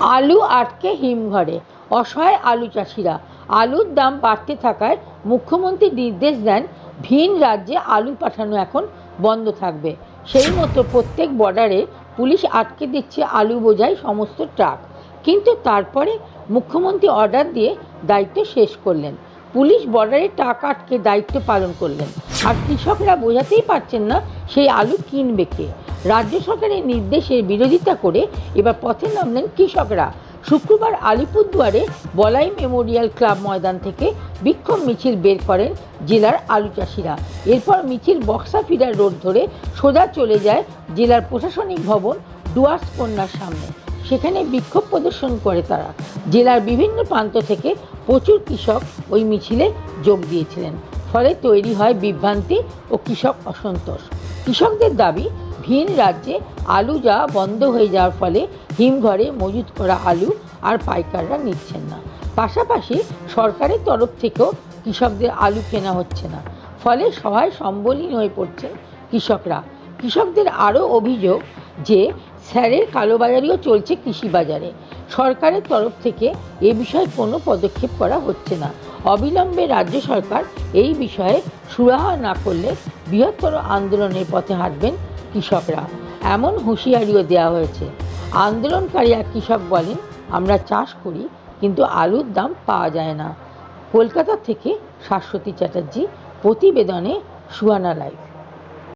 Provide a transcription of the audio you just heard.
আলু আটকে হিমঘরে অসহায় আলু চাষিরা। আলুর দাম বাড়তে থাকায় মুখ্যমন্ত্রী নির্দেশ দেন, ভিন রাজ্যে আলু পাঠানো এখন বন্ধ থাকবে। সেই মতো প্রত্যেক বর্ডারে পুলিশ আটকে দিচ্ছে আলু বোঝাই সমস্ত ট্রাক। কিন্তু তারপরে মুখ্যমন্ত্রী অর্ডার দিয়ে দায়িত্ব শেষ করলেন। পুলিশ বর্ডারে ট্রাক আটকে দায়িত্ব পালন করলেন। আর কৃষকরা বোঝাতেই পারছেন না, সেই আলু কিনবে কে? রাজ্য সরকারের নির্দেশের বিরোধিতা করে এবার পথে নামলেন কৃষকরা। শুক্রবার আলিপুরদুয়ারে বলাই মেমোরিয়াল ক্লাব ময়দান থেকে বিক্ষোভ মিছিল বের করেন জেলার আলু চাষিরা। এরপর মিছিল বক্সা ফিডার রোড ধরে সোজা চলে যায় জেলার প্রশাসনিক ভবন ডুয়ার্স কন্যার সামনে। সেখানে বিক্ষোভ প্রদর্শন করে তারা। জেলার বিভিন্ন প্রান্ত থেকে প্রচুর কৃষক ওই মিছিলে যোগ দিয়েছিলেন। ফলে তৈরি হয় বিভ্রান্তি ও কৃষক অসন্তোষ। কৃষকদের দাবি ভিন রাজ্যে আলু যাওয়া বন্ধ হয়ে যাওয়ার ফলে হিমঘরে মজুত করা আলু আর পাইকাররা নিচ্ছেন না। পাশাপাশি সরকারের তরফ থেকেও কৃষকদের আলু কেনা হচ্ছে না। ফলে সহায় সম্বলহীন হয়ে পড়ছেন কৃষকরা। কৃষকদের আরও অভিযোগ যে, স্যারের কালোবাজারিও চলছে কৃষি বাজারে সরকারের তরফ থেকে এ বিষয়ে কোনো পদক্ষেপ করা হচ্ছে না। অবিলম্বে রাজ্য সরকার এই বিষয়ে সুরাহা না করলে বৃহত্তর আন্দোলনের পথে হাঁটবেন কৃষকরা। এমন হুঁশিয়ারিও দেওয়া হয়েছে। আন্দোলনকারী এক কৃষক বলেন, আমরা চাষ করি, কিন্তু আলুর দাম পাওয়া যায় না। কলকাতা থেকে শাশ্বতী চ্যাটার্জি, প্রতিবেদনে সুয়ানা লাইভ।